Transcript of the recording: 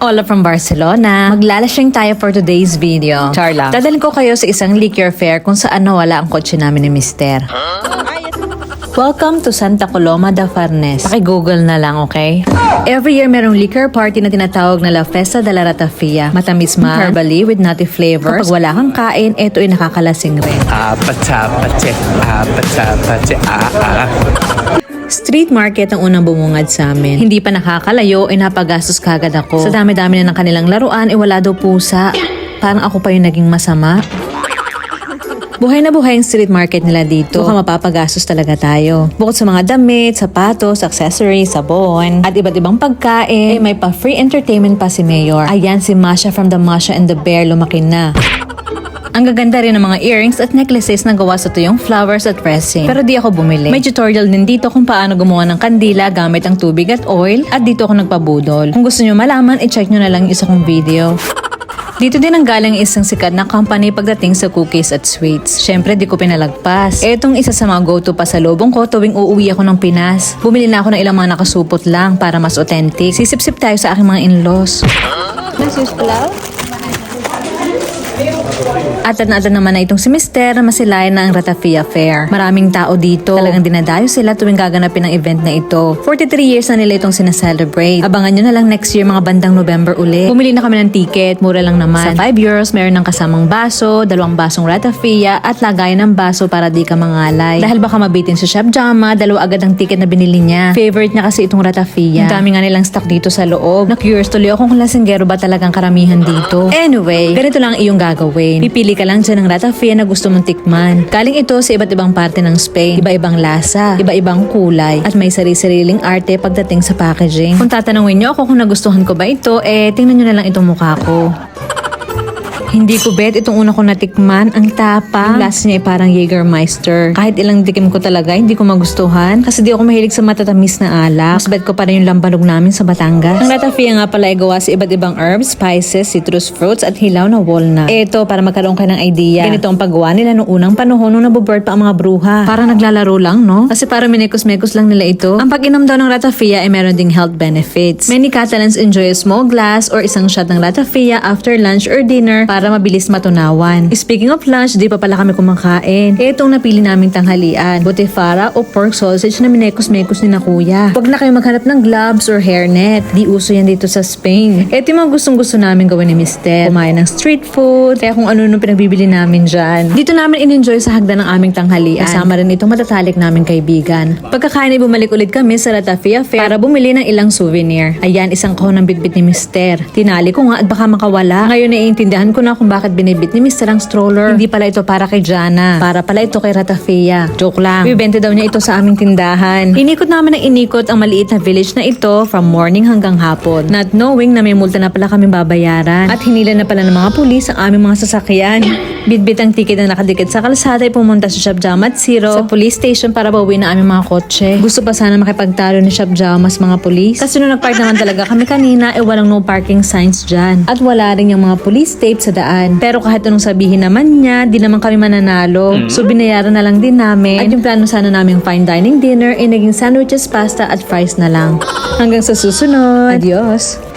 Ola from Barcelona. Maglalasing tayo for today's video. Char lang. Dadalhin ko kayo sa isang liquor fair kung saan nawala ang kotse namin ni Mister. Welcome to Santa Coloma de Farnes. Paki-google na lang, okay? Every year merong liquor party na tinatawag na La Festa de la Ratafia. Matamis man, herbally with nutty flavors. Kapag wala kang kain, ito ay nakakalasing rin. Apatapate, apatapate, ah, ah. Street market ang unang bumungad sa amin. Hindi pa nakakalayo, ay napagastos kagad ako. Sa dami-dami na ng kanilang laruan, ay wala daw pusa. Parang ako pa yung naging masama. Buhay na buhay ang street market nila dito. Mukhang mapapagastos talaga tayo. Bukod sa mga damit, sapatos, accessories, sabon, at iba't ibang pagkain, eh, may pa free entertainment pa si Mayor. Ayan si Masha from the Masha and the Bear lumaki na. Ang gaganda rin ng mga earrings at necklaces na gawa sa tuyong flowers at resin. Pero di ako bumili. May tutorial din dito kung paano gumawa ng kandila gamit ang tubig at oil at dito ako nagpabudol. Kung gusto nyo malaman, i-check nyo na lang yung isa kong video. Dito din ang galing isang sikat na company pagdating sa cookies at sweets. Syempre, di ko pinalagpas. Etong isa sa mga go-to pa sa lobong ko tuwing uuwi ako ng Pinas. Bumili na ako ng ilang mga nakasupot lang para mas authentic. Sisip-sip tayo sa aking mga in-laws. At at naman na itong si Mister na masilayan na ang Ratafia Fair. Maraming tao dito. Talagang dinadayo sila tuwing gaganapin ang event na ito. 43 years na nila itong sinaselebrate. Abangan nyo na lang next year mga bandang November uli. Bumili na kami ng ticket, mura lang naman. Sa 5 euros, meron ng kasamang baso, dalawang basong Ratafia at lagayan ng baso para di ka mangalay. Dahil baka mabitin sa Shop Jama, dalawa agad ang ticket na binili niya. Favorite niya kasi itong Ratafia. Ang dami nga nilang stock dito sa loob. Na-curious tuloy ako kung lasinggero ba talagang karamihan dito. Anyway, ganito lang ang iyong gagawin. Pipili ka lang dyan ng ratafia na gusto mong tikman. Galing ito sa iba't ibang parte ng Spain. Iba-ibang lasa, iba-ibang kulay, at may sarili-sariling arte pagdating sa packaging. Kung tatanungin niyo ako kung nagustuhan ko ba ito, eh tingnan niyo na lang itong mukha ko. Hindi ko bet itong una ko natikman. Ang tapa. Yung lasa niya ay parang Jägermeister. Kahit ilang tikim ko talaga, hindi ko magustuhan. Kasi di ako mahilig sa matatamis na alak. Mas bet ko pa yung lambanog namin sa Batangas. Ang ratafia nga pala ay gawa sa iba't ibang herbs, spices, citrus fruits, at hilaw na walnut. Ito, para magkaroon ka ng idea. Ganito ang paggawa nila noong unang panahon nung nabobird pa ang mga bruha. Parang naglalaro lang, no? Kasi parang minekos-mekos lang nila ito. Ang pag-inom daw ng ratafia ay meron ding health benefits. Many Catalans enjoy a small glass or isang shot ng ratafia after lunch or dinner para mabilis matunawan. Speaking of lunch, di pa pala kami kumakain. Itong napili naming tanghalian, botifara o pork sausage na minekos-mekos ni na kuya. Huwag na kayo maghanap ng gloves or hairnet. Di uso yan dito sa Spain. Ito yung mga gustong-gusto namin gawin ni Mister. Kumain ng street food, kaya kung ano nung pinagbibili namin dyan. Dito namin in-enjoy sa hagdan ng aming tanghalian. Kasama rin itong matatalik naming kaibigan. Pagkakain ay bumalik ulit kami sa Ratafia Fair para bumili ng ilang souvenir. Ayan, isang kahon ng bitbit ni Mister. Tinali ko nga at baka makawala. Ngayon naiintindihan ko na kung bakit binibit ni Mister ang stroller. Hindi pala ito para kay Jana. Para pala ito kay Ratafia. Joke lang. Bibente daw niya ito sa aming tindahan. Inikot namin ng inikot ang maliit na village na ito from morning hanggang hapon. Not knowing na may multa na pala kami babayaran. At hinila na pala ng mga pulis ang aming mga sasakyan. Bitbit ang ticket na nakadikit sa kalsada ay pumunta sa Shop Jam at Zero sa police station para bawi na aming mga kotse. Gusto pa sana makipagtalo ni Shop Jam mas mga pulis. Kasi nung nagpark naman talaga kami kanina, eh walang no parking signs dyan. At wala rin yung mga police tape sa daan. Pero kahit anong sabihin naman niya, di naman kami mananalo. So binayaran na lang din namin. At yung plano sana namin fine dining dinner ay naging sandwiches, pasta at fries na lang. Hanggang sa susunod. Adios!